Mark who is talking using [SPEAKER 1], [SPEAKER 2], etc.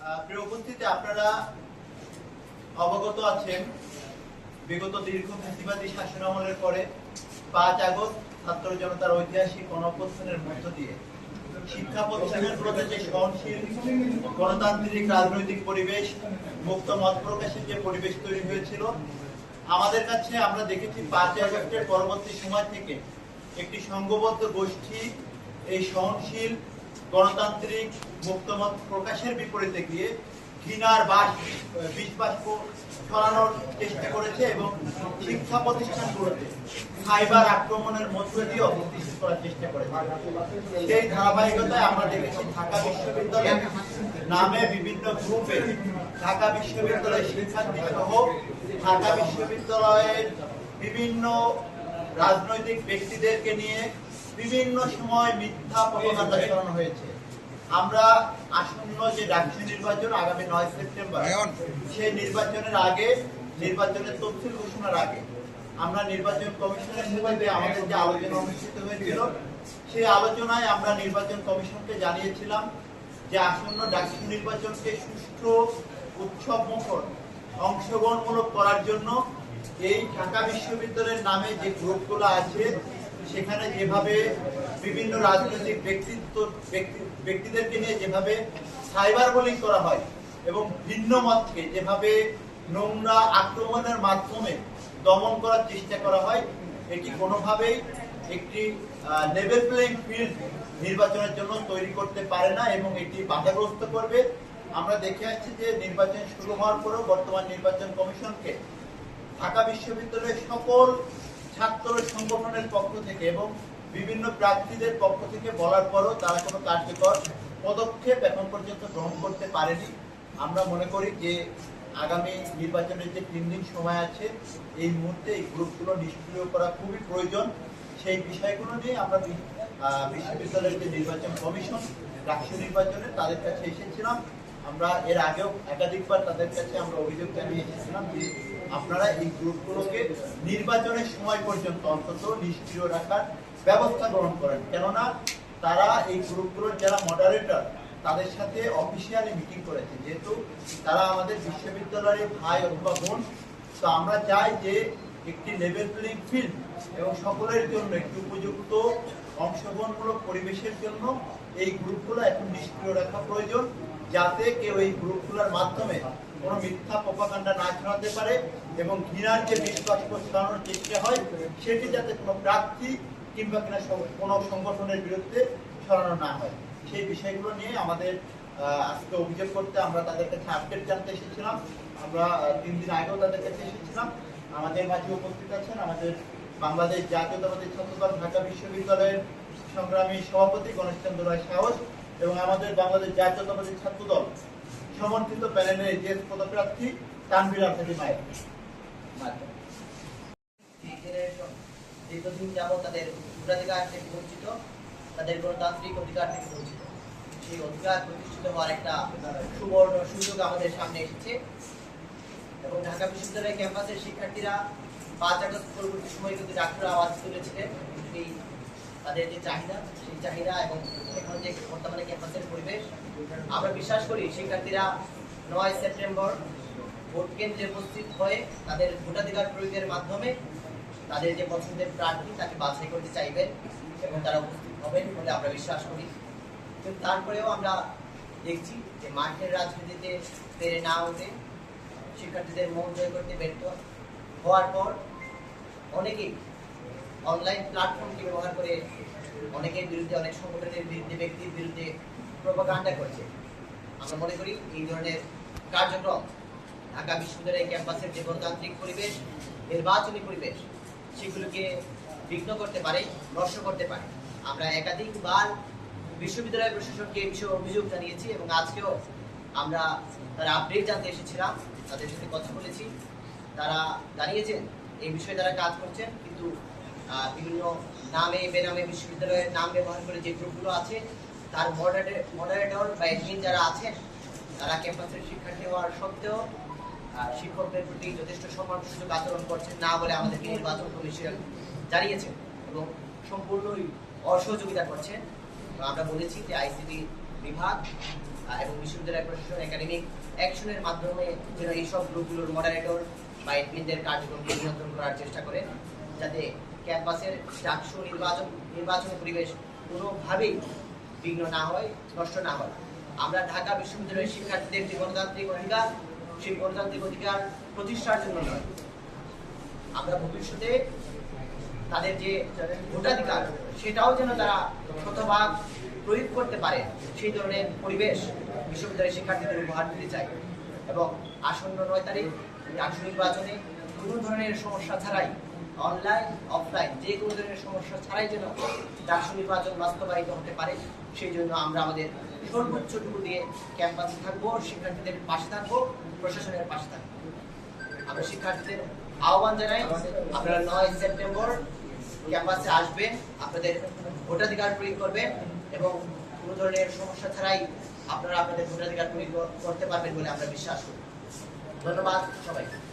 [SPEAKER 1] প্রিয় উপস্থিতি আপনারা অবগত আছেন, বিগত দীর্ঘ ফ্যাসিবাদী শাসন আমলের পরে পাঁচ আগস্ট ছাত্র জনতার ঐতিহাসিক মধ্য দিয়ে শিক্ষা যে সহনশীল গণতান্ত্রিক রাজনৈতিক পরিবেশ, মুক্ত মত প্রকাশের যে পরিবেশ তৈরি হয়েছিল, আমাদের কাছে আমরা দেখেছি পাঁচ আগস্টের পরবর্তী সময় থেকে একটি সংঘবদ্ধ গোষ্ঠী এই সহনশীল গণতান্ত্রিক মুক্তমত প্রকাশের বিপরীতে গিয়ে ঘৃণার বাস বিষ বাষ্প ছড়ানোর চেষ্টা করেছে এবং শিক্ষা প্রতিষ্ঠানগুলোতে সাইবার আক্রমণের মধ্য দিয়ে অবস্থিত করার চেষ্টা করেছে। সেই ধারাবাহিকতায় আমরা দেখেছি ঢাকা বিশ্ববিদ্যালয় নামে বিভিন্ন গ্রুপে ঢাকা বিশ্ববিদ্যালয়ের শিক্ষার্থী সহ ঢাকা বিশ্ববিদ্যালয়ের বিভিন্ন রাজনৈতিক ব্যক্তিদেরকে নিয়ে বিভিন্ন সময় মিথ্যা প্রপাগান্ডা ছড়ানো হয়েছে। আমরা আসন্ন যে ডাকসু নির্বাচন আগামী নয় সেপ্টেম্বর সেই নির্বাচনের আগে নির্বাচনের তফসিল ঘোষণার আগে আমরা নির্বাচন কমিশনের হিসেবে আমাদের যে আলোচনা অনুষ্ঠিত হয়েছিল সেই আলোচনায় আমরা নির্বাচন কমিশনকে জানিয়েছিলাম যে আসন্ন ডাকসু নির্বাচনকে সুষ্ঠু উৎসব মুখর অংশগ্রহণমূলক করার জন্য এই ঢাকা বিশ্ববিদ্যালয়ের নামে যে গ্রুপগুলো আছে সেখানে যেভাবে বিভিন্ন রাজনৈতিক ব্যক্তিত্ব ব্যক্তিদেরকে নিয়ে যেভাবে সাইবার বোলিং করা হয় এবং ভিন্ন মতকে যেভাবে নোংরা আক্রমণের মাধ্যমে দমন করার চেষ্টা করা হয়, এটি কোনোভাবেই একটি লেভেল প্লেইং ফিল্ড নির্বাচনের জন্য তৈরি করতে পারে না এবং এটি বাধাগ্রস্ত করবে। আমরা দেখে আসছি যে নির্বাচন শুরু হওয়ার পরেও বর্তমান নির্বাচন কমিশনকে ঢাকা বিশ্ববিদ্যালয়ের সকল ছাত্র সংগঠনের পক্ষ থেকে এবং বিভিন্ন প্রার্থীদের পক্ষ থেকে বলার পরও তারা কোনো কার্যকর পদক্ষেপ এখন পর্যন্ত গ্রহণ করতে পারেনি। আমরা মনে করি যে আগামী নির্বাচনের যে তিন দিন সময় আছে, এই মুহূর্তে এই গ্রুপগুলো নিষ্ক্রিয় করা খুবই প্রয়োজন। সেই বিষয়গুলো নিয়ে আমরা বিশ্ববিদ্যালয়ের যে নির্বাচন কমিশন, রাষ্ট্রীয় নির্বাচনে তাদের কাছে এসেছিলাম। আমরা এর আগেও একাধিকবার তাদের কাছে আমরা অভিযোগ জানিয়ে এসেছিলাম যে আপনারা এই গ্রুপগুলোকে নির্বাচনের সময় পর্যন্ত অন্তত নিষ্ক্রিয় রাখার ব্যবস্থা গ্রহণ করেন। কেননা তারা এই গ্রুপগুলোর যারা মডারেটর তাদের সাথে অফিসিয়ালি মিটিং করেছে। যেহেতু তারা আমাদের বিশ্ববিদ্যালয়ের ভাই অথবা বোন, তো আমরা চাই যে একটি লেভেল প্লেইং ফিল্ড এবং সকলের জন্য একটি উপযুক্ত অংশগ্রহণমূলক পরিবেশের জন্য এই গ্রুপগুলো এখন নিষ্ক্রিয় রাখা প্রয়োজন, যাতে কেউ এই গ্রুপগুলোর মাধ্যমে কোনো মিথ্যা প্রপাগান্ডা না ছড়াতে পারে এবং ঘৃণার যে বিশ্বাস ছড়ানোর চেষ্টা হয়, সেটি যাতে কোনো প্রার্থী কিংবা কিনা কোনো সংগঠনের বিরুদ্ধে ছড়ানো না হয়। সেই বিষয়গুলো নিয়ে আমাদের আজকে অভিযোগ করতে আমরা তাদের কাছে আপডেট জানতে এসেছিলাম। আমরা তিন দিন আগেও তাদের কাছে এসেছিলাম। আমাদের মাঝে উপস্থিত আছেন আমাদের বাংলাদেশ জাতীয়তাবাদী ছাত্রদল ঢাকা বিশ্ববিদ্যালয়ের সংগ্রামী সভাপতি গণেশচন্দ্র রায় সাহস এবং আমাদের বাংলাদেশ জাতীয়তাবাদী ছাত্রদল সমর্থিত প্যানেলের যে পদপ্রার্থী তানভীর আফেদি মায়ের।
[SPEAKER 2] দীর্ঘদিন তাদের ভোটাধিকার থেকে বঞ্চিত, তাদের গণতান্ত্রিক অধিকার থেকে বঞ্চিত। সেই অধিকার প্রতিষ্ঠিত হওয়ার একটা সুবর্ণ সুযোগ আমাদের সামনে এসেছে। এবং ঢাকা বিশ্ববিদ্যালয় ক্যাম্পাসের শিক্ষার্থীরা পাঁচ আগস্ট পরবর্তী সময় কিন্তু ডাক্তার আওয়াজ তুলেছিলেন। সেই তাদের যে চাহিদা, সেই চাহিদা এবং এখন যে বর্তমানে পরিবেশ, আমরা বিশ্বাস করি শিক্ষার্থীরা নয় সেপ্টেম্বর উপস্থিত হয়ে তাদের ভোটাধিকার প্রয়োগের মাধ্যমে তাদের যে পছন্দের প্রার্থী তাকে বাছাই করতে চাইবেন এবং তারা উপস্থিত হবেন বলে আমরা বিশ্বাস করি। তারপরেও আমরা দেখছি যে মাঠের রাজনীতিতে পেরে না উঠে শিক্ষার্থীদের মন জয় করতে ব্যর্থ। হওয়ার পর অনেকেই অনলাইন প্ল্যাটফর্মকে ব্যবহার করে অনেকের বিরুদ্ধে, অনেক সংগঠনের বিরুদ্ধে, ব্যক্তির বিরুদ্ধে প্রোপাগান্ডা করছে। আমরা মনে করি এই ধরনের কার্যক্রম ঢাকা বিশ্ববিদ্যালয় ক্যাম্পাসের যে গণতান্ত্রিক পরিবেশ, নির্বাচনী পরিবেশ, সেগুলোকে বিঘ্ন করতে পারে, নষ্ট করতে পারে। আমরা একাধিকবার বিশ্ববিদ্যালয় প্রশাসনকে এই বিষয়ে অভিযোগ জানিয়েছি এবং আজকেও আমরা তারা আপডেট জানতে এসেছিলাম, তাদের সাথে কথা বলেছি। তারা জানিয়েছেন এই বিষয়ে তারা কাজ করছেন, কিন্তু বিভিন্ন নামে, বেনামে বিশ্ববিদ্যালয়ের নাম ব্যবহার করে যে গ্রুপগুলো আছে, তার মডারেটর বা এডমিন যারা আছেন, তারা ক্যাম্পাসের শিক্ষার্থী হওয়ার সত্ত্বেও শিক্ষকদের প্রতি যথেষ্ট সম্মানসূচক আচরণ করছেন না বলে আমাদেরকে নির্বাচন কমিশন জানিয়েছেন এবং সম্পূর্ণই অসহযোগিতা করছেন আমরা বলেছি যে আইসিটি বিভাগ এবং বিশ্ববিদ্যালয় প্রশাসন একাডেমিক অ্যাকশনের মাধ্যমে যেন এইসব গ্রুপগুলোর মডারেটর বা এডমিনদের কার্যক্রমকে নিয়ন্ত্রণ করার চেষ্টা করে যাতে ক্যাম্পাসের ডাকসু নির্বাচন, নির্বাচনী পরিবেশ কোনোভাবেই বিঘ্ন না হয়, নষ্ট না হয়। আমরা ঢাকা বিশ্ববিদ্যালয়ের শিক্ষার্থীদের যে গণতান্ত্রিক অধিকার, সেই গণতান্ত্রিক অধিকার প্রতিষ্ঠার জন্য নয়। আমরা ভবিষ্যতে তাদের যে ভোটাধিকার, সেটাও যেন তারা শতভাগ প্রয়োগ করতে পারে, সেই ধরনের পরিবেশ বিশ্ববিদ্যালয়ের শিক্ষার্থীদের উপহার দিতে চাই। এবং আসন্ন নয় তারিখ ডাকসু নির্বাচনে কোনো ধরনের সমস্যা ছাড়াই অনলাইন অফলাইন যে কোনো ধরনের সমস্যা ছাড়াই যেন ডাকসু নির্বাচন বাস্তবায়িত হতে পারে, সেই জন্য আমরা আমাদের সর্বোচ্চটুকু দিয়ে ক্যাম্পাসে থাকব, শিক্ষার্থীদের পাশে থাকব, প্রশাসনের পাশে থাকব। আমরা শিক্ষার্থীদের আহ্বান জানাই, আপনারা নয় সেপ্টেম্বর ক্যাম্পাসে আসবেন, আপনাদের ভোটাধিকার প্রয়োগ করবেন এবং কোনো ধরনের সমস্যা ছাড়াই আপনারা আপনাদের ভোটাধিকার প্রয়োগ করতে পারবেন বলে আমরা বিশ্বাস করি। ধন্যবাদ সবাইকে।